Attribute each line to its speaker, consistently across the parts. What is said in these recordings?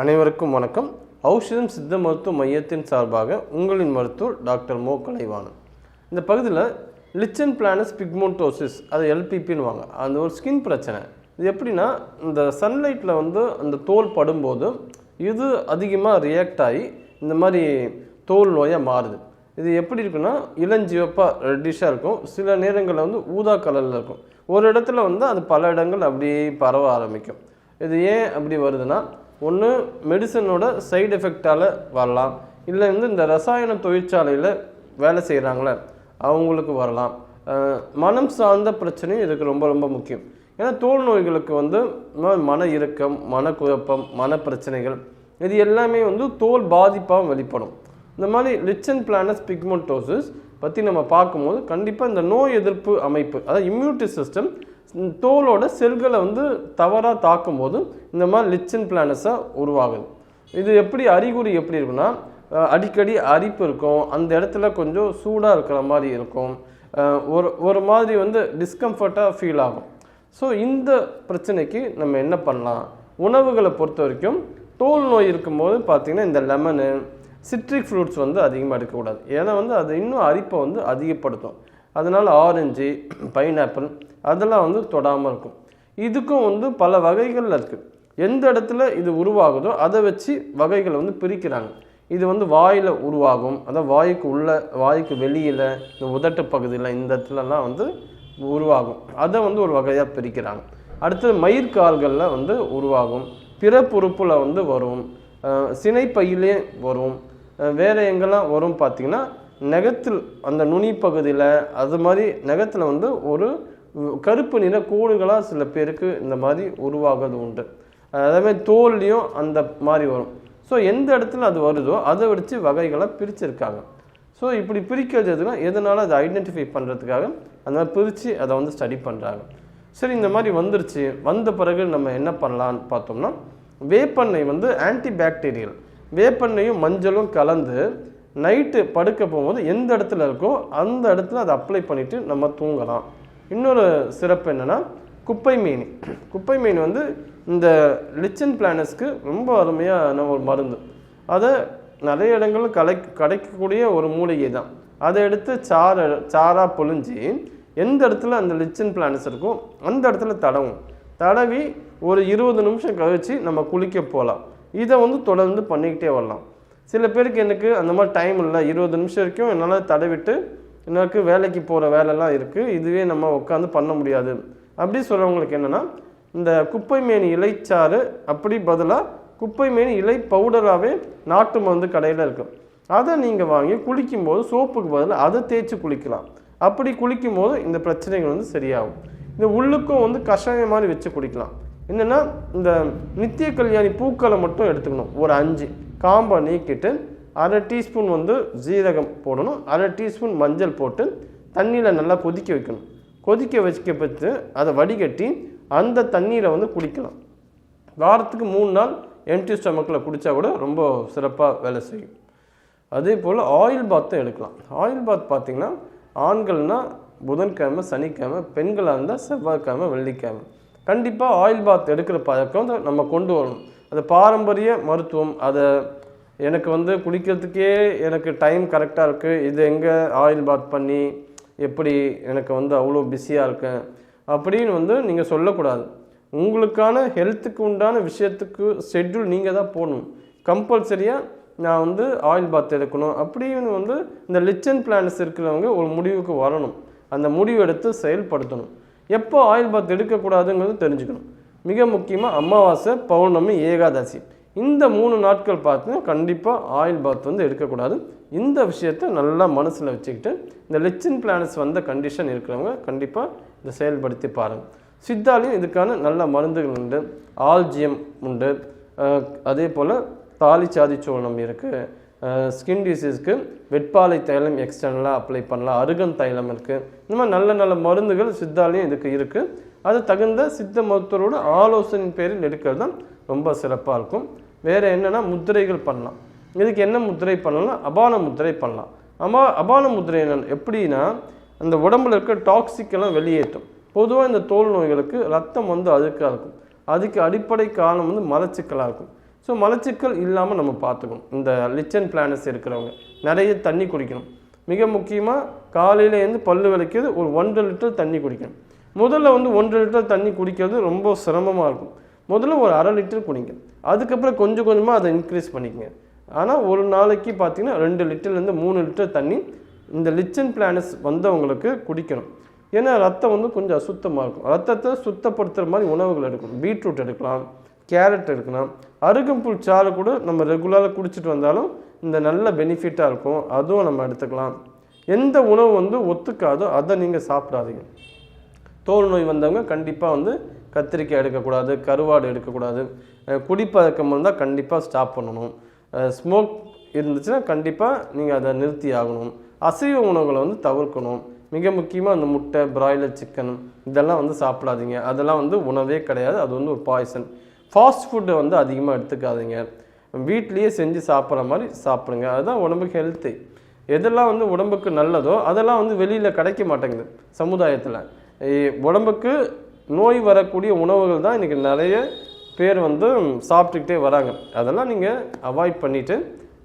Speaker 1: அனைவருக்கும் வணக்கம். ஔஷதம் சித்த மருத்துவ மையத்தின் சார்பாக உங்களின் மருத்துவர் டாக்டர் மோ. கலைவாணன். இந்த பகுதியில் லிச்சன் பிளானஸ் பிக்மோட்டோசிஸ் அது எல்பிபின்னு வாங்க. அந்த ஒரு ஸ்கின் பிரச்சனை. இது எப்படின்னா இந்த சன்லைட்டில் வந்து அந்த தோல் படும்போது இது அதிகமாக ரியாக்ட் ஆகி இந்த மாதிரி தோல் நோயாக மாறுது. இது எப்படி இருக்குன்னா இளஞ்சிவப்பாக ரெட்டிஷாக இருக்கும். சில நேரங்களில் வந்து ஊதா கலரில் இருக்கும். ஒரு இடத்துல வந்து அது பல இடங்கள் அப்படியே பரவ ஆரம்பிக்கும். இது ஏன் அப்படி வருதுன்னா ஒன்று மெடிசனோட சைடு எஃபெக்டால் வரலாம். இல்லை வந்து இந்த ரசாயன தொழிற்சாலையில் வேலை செய்கிறாங்களே அவங்களுக்கு வரலாம். மனம் சார்ந்த பிரச்சனையும் இதுக்கு ரொம்ப ரொம்ப முக்கியம். ஏன்னா தோல் நோய்களுக்கு வந்து மன இறுக்கம் மனக்குழப்பம் மன பிரச்சனைகள் இது எல்லாமே வந்து தோல் பாதிப்பாகவும் வெளிப்படும். இந்த மாதிரி லிச்சன் பிளானஸ் பிக்மெண்டோசிஸ் பற்றி நம்ம பார்க்கும்போது கண்டிப்பாக இந்த நோய் எதிர்ப்பு அமைப்பு அதாவது இம்யூனிட்டி சிஸ்டம் தோலோட செல்களை வந்து தவறாக தாக்கும்போது இந்த மாதிரி லிச்சன் பிளானஸாக உருவாகுது. இது எப்படி அறிகுறி எப்படி இருக்குன்னா அடிக்கடி அரிப்பு இருக்கும் அந்த இடத்துல கொஞ்சம் சூடாக இருக்கிற மாதிரி இருக்கும் ஒரு ஒரு மாதிரி வந்து டிஸ்கம்ஃபர்ட்டாக ஃபீல் ஆகும். ஸோ இந்த பிரச்சனைக்கு நம்ம என்ன பண்ணலாம்? உணவுகளை பொறுத்த வரைக்கும் தோல் நோய் இருக்கும்போது பார்த்திங்கன்னா இந்த லெமனு சிட்ரிக் ஃப்ரூட்ஸ் வந்து அதிகமாக எடுக்கக்கூடாது. ஏன்னா வந்து அது இன்னும் அரிப்பை வந்து அதிகப்படுத்தும். அதனால் ஆரஞ்சு பைனாப்பிள் அதெல்லாம் வந்து தொடாமல் இருக்கும். இதுக்கும் வந்து பல வகைகள் இருக்குது எந்த இடத்துல இது உருவாகுதோ அதை வச்சு வகைகளை வந்து பிரிக்கிறாங்க. இது வந்து வாயில் உருவாகும். அதாவது வாய்க்கு உள்ள வாய்க்கு வெளியில் இந்த உதட்டு பகுதியில் இந்த இடத்துலலாம் வந்து உருவாகும். அதை வந்து ஒரு வகையாக பிரிக்கிறாங்க. அடுத்தது மயிர்கால்களில் வந்து உருவாகும். பிறப்புறுப்பில் வந்து வரும். சினைப்பையிலே வரும். வேறு எங்கெல்லாம் வரும் பார்த்தீங்கன்னா நகத்தில் அந்த நுனி பகுதியில் அது மாதிரி நகத்தில் வந்து ஒரு கருப்பு நிற கோடுகளாக சில பேருக்கு இந்த மாதிரி உருவாகிறது உண்டு. அதே மாதிரி தோல்லையும் அந்த மாதிரி வரும். ஸோ எந்த இடத்துல அது வருதோ அதை வச்சு வகைகளை பிரிச்சிருக்காங்க. ஸோ இப்படி பிரிக்கிறதுனா எதனால் எதனால அதை ஐடென்டிஃபை பண்ணுறதுக்காக அந்த மாதிரி பிரித்து அதை வந்து ஸ்டடி பண்ணுறாங்க சரி இந்த மாதிரி வந்துருச்சு. வந்த பிறகு நம்ம என்ன பண்ணலான்னு பார்த்தோம்னா வேப்பெண்ணெய் வந்து ஆன்டி பாக்டீரியல் வேப்பெண்ணையும் மஞ்சளும் கலந்து நைட்டு படுக்க போகும்போது எந்த இடத்துல இருக்கோ அந்த இடத்துல அதை அப்ளை பண்ணிவிட்டு நம்ம தூங்கலாம். இன்னொரு சிறப்பு என்னென்னா குப்பை மீன். குப்பை மீன் வந்து இந்த லிச்சன் பிளானஸ்க்கு ரொம்ப அருமையான ஒரு மருந்து. அதை நிறைய இடங்களில் கலை கிடைக்கக்கூடிய ஒரு மூலிகை தான். அதை எடுத்து சாறு சாராக பொழிஞ்சு எந்த இடத்துல அந்த லிச்சன் பிளானஸ் இருக்கோ அந்த இடத்துல தடவும். தடவி ஒரு இருபது நிமிஷம் கழித்து நம்ம குளிக்க போகலாம். இதை வந்து தொடர்ந்து பண்ணிக்கிட்டே வரலாம். சில பேருக்கு எனக்கு அந்த மாதிரி டைம் இல்லை. இருபது நிமிஷம் வரைக்கும் என்னால் தடவிட்டு எனக்கு வேலைக்கு போகிற வேலைலாம் இருக்குது இதுவே நம்ம உட்காந்து பண்ண முடியாது. அப்படி சொல்கிறவங்களுக்கு என்னென்னா இந்த குப்பை மேனி இலைச்சாறு அப்படி பதிலாக குப்பை மேனி இலை பவுடராகவே நாட்டு மருந்து கடையில் இருக்கும் அதை நீங்கள் வாங்கி குளிக்கும்போது சோப்புக்கு பதிலாக அதை தேய்ச்சி குளிக்கலாம். அப்படி குளிக்கும்போது இந்த பிரச்சனைகள் வந்து சரியாகும். இந்த உள்ளுக்கும் வந்து கஷாயம் மாதிரி வச்சு குடிக்கலாம். என்னென்னா இந்த நித்திய கல்யாணி பூக்களை மட்டும் எடுத்துக்கணும். ஒரு அஞ்சு. காம்பை நீக்கிட்டு அரை டீஸ்பூன் வந்து ஜீரகம் போடணும். அரை டீஸ்பூன் மஞ்சள் போட்டு தண்ணியில் நல்லா கொதிக்க வைக்கணும். கொதிக்க வச்சுக்க வச்சு அதை வடிகட்டி அந்த தண்ணீரை வந்து குடிக்கலாம். வாரத்துக்கு மூணு நாள் எம்டி ஸ்டமக்கில் குடித்தா கூட ரொம்ப சிறப்பாக வேலை செய்யும். அதே போல் ஆயில் பாத்தும் எடுக்கலாம். ஆயில் பாத் பார்த்திங்கன்னா ஆண்கள்னால் புதன்கிழமை சனிக்கிழமை பெண்களாக இருந்தால் செவ்வாய்க்கிழமை வெள்ளிக்கிழமை. கண்டிப்பாக ஆயில் பாத் எடுக்கிற பழக்கம் வந்து நம்ம கொண்டு வரணும். அது பாரம்பரிய மருத்துவம். அதை எனக்கு வந்து குளிக்கிறதுக்கே எனக்கு டைம் கரெக்டாக இருக்குது இது எங்கே ஆயில் பாத் பண்ணி எப்படி எனக்கு வந்து அவ்வளோ பிஸியாக இருக்கேன் அப்படின்னு வந்து நீங்கள் சொல்லக்கூடாது. உங்களுக்கான ஹெல்த்துக்கு உண்டான விஷயத்துக்கு ஷெட்யூல் நீங்கள் தான் போடணும். கம்பல்சரியாக நான் வந்து ஆயில் பாத் எடுக்கணும் அப்படின்னு வந்து இந்த லிச்சன் பிளான்ஸ் இருக்கிறவங்க ஒரு முடிவுக்கு வரணும். அந்த முடிவு எடுத்து செயல்படுத்தணும். எப்போ ஆயில் பாத் எடுக்கக்கூடாதுங்கிறது தெரிஞ்சுக்கணும். மிக முக்கியமாக அமாவாசை பௌர்ணமி ஏகாதசி. இந்த மூணு நாட்கள் பார்த்தீங்கன்னா கண்டிப்பாக ஆயில் பாத் வந்து எடுக்கக்கூடாது. இந்த விஷயத்த நல்லா மனசில் வச்சுக்கிட்டு இந்த லெச்சின் பிளானஸ் வந்த கண்டிஷன் இருக்கிறவங்க கண்டிப்பாக இதை செயல்படுத்தி பாருங்கள் சித்தாலையும் இதுக்கான நல்ல மருந்துகள் உண்டு. ஆல்ஜியம் உண்டு. அதே போல் தாலி சாதி சோளம் இருக்குது ஸ்கின் டிசீஸ்க்கு வெட்பாலை தைலம் எக்ஸ்டர்னலாக அப்ளை பண்ணலாம் அருகன் தைலம் இருக்குது இந்த மாதிரி நல்ல நல்ல மருந்துகள் சித்தாலையும் இதுக்கு இருக்குது அது தகுந்த சித்த மருத்துவரோட ஆலோசனை பேரில் எடுக்கிறது தான் ரொம்ப சிறப்பாக இருக்கும். வேறு என்னென்னா முத்திரைகள் பண்ணலாம். இதுக்கு என்ன முத்திரை பண்ணலாம் அபான முத்திரை பண்ணலாம். அபா அபான முத்திரை என்ன எப்படின்னா அந்த உடம்புல இருக்க டாக்ஸிக்கெல்லாம் வெளியேற்றும். பொதுவாக இந்த தோல் நோய்களுக்கு ரத்தம் வந்து அழுக்காக இருக்கும். அதுக்கு அடிப்படை காரணம் வந்து மலச்சிக்கலாக இருக்கும். ஸோ மலச்சிக்கல் இல்லாமல் நம்ம பார்த்துக்கணும். இந்த லிச்சன் பிளானஸ் இருக்கிறவங்க நிறைய தண்ணி குடிக்கணும். மிக முக்கியமாக காலையிலேருந்து பல்லு விளக்கிறது ஒரு ஒன்றரை லிட்டர் தண்ணி குடிக்கணும். முதல்ல வந்து ஒன்றரை லிட்டர் தண்ணி குடிக்கிறது ரொம்ப சிரமமாக இருக்கும். முதல்ல ஒரு அரை லிட்டர் குடிங்க. அதுக்கப்புறம் கொஞ்சம் கொஞ்சமாக அதை இன்க்ரீஸ் பண்ணிக்கங்க. ஆனால் ஒரு நாளைக்கு பார்த்தீங்கன்னா ரெண்டு லிட்டர்லேருந்து மூணு லிட்டர் தண்ணி இந்த லிச்சன் பிளானஸ் வந்தவங்களுக்கு குடிக்கணும். ஏன்னா ரத்தம் வந்து கொஞ்சம் அசுத்தமாக இருக்கும். ரத்தத்தை சுத்தப்படுத்துகிற மாதிரி உணவுகள் எடுக்கணும். பீட்ரூட் எடுக்கலாம். கேரட் எடுக்கலாம் அருகம்புல் சாறு கூட நம்ம ரெகுலராக குடிச்சிட்டு வந்தாலும் இந்த நல்ல பெனிஃபிட்டாக இருக்கும். அதுவும் நம்ம எடுத்துக்கலாம். எந்த உணவு வந்து ஒத்துக்காதோ அதை நீங்கள் சாப்பிடாதீங்க. தோல் நோய் வந்தவங்க கண்டிப்பாக வந்து கத்திரிக்காய் எடுக்கக்கூடாது கருவாடு எடுக்கக்கூடாது. அஹ் குடிப்பழக்கம் இருந்தால் கண்டிப்பாக ஸ்டாப் பண்ணணும். ஸ்மோக் இருந்துச்சுன்னா கண்டிப்பாக நீங்கள் அதை நிறுத்தி ஆகணும். அசைவ உணவுகளை வந்து தவிர்க்கணும். மிக முக்கியமாக அந்த முட்டை பிராய்லர் சிக்கன் இதெல்லாம் வந்து சாப்பிடாதீங்க. அதெல்லாம் வந்து உணவே கிடையாது. அது வந்து ஒரு பாய்சன் ஃபாஸ்ட் ஃபுட்டை வந்து அதிகமாக எடுத்துக்காதீங்க. வீட்லேயே செஞ்சு சாப்பிட்ற மாதிரி சாப்பிடுங்க. அதுதான் உடம்புக்கு ஹெல்த்து எதெல்லாம் வந்து உடம்புக்கு நல்லதோ அதெல்லாம் வந்து வெளியில் கிடைக்க மாட்டேங்குது சமுதாயத்தில். உடம்புக்கு நோய் வரக்கூடிய உணவுகள் தான் இன்றைக்கி நிறைய பேர் வந்து சாப்பிட்டுக்கிட்டே வராங்க. அதெல்லாம் நீங்கள் அவாய்ட் பண்ணிவிட்டு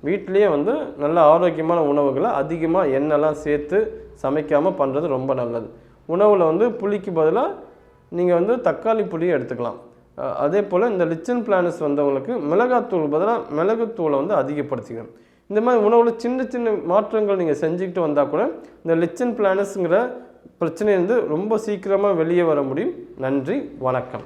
Speaker 1: வீட்டிலேயே வந்து நல்ல ஆரோக்கியமான உணவுகளை அதிகமாக எண்ணெய்லாம் சேர்த்து சமைக்காமல் பண்ணுறது ரொம்ப நல்லது. உணவில் வந்து புளிக்கு பதிலாக நீங்கள் வந்து தக்காளி புளியை எடுத்துக்கலாம். அதே போல் இந்த லிச்சன் பிளானஸ் வந்தவங்களுக்கு மிளகாத்தூள் பதிலாக மிளகுத்தூளை வந்து அதிகப்படுத்திக்கணும். இந்த மாதிரி உணவில் சின்ன சின்ன மாற்றங்கள் நீங்கள் செஞ்சுக்கிட்டு வந்தால் கூட இந்த லிச்சன் பிளானஸுங்கிற பிரச்சனையிலிருந்து ரொம்ப சீக்கிரமாக வெளியே வர முடியும். நன்றி வணக்கம்.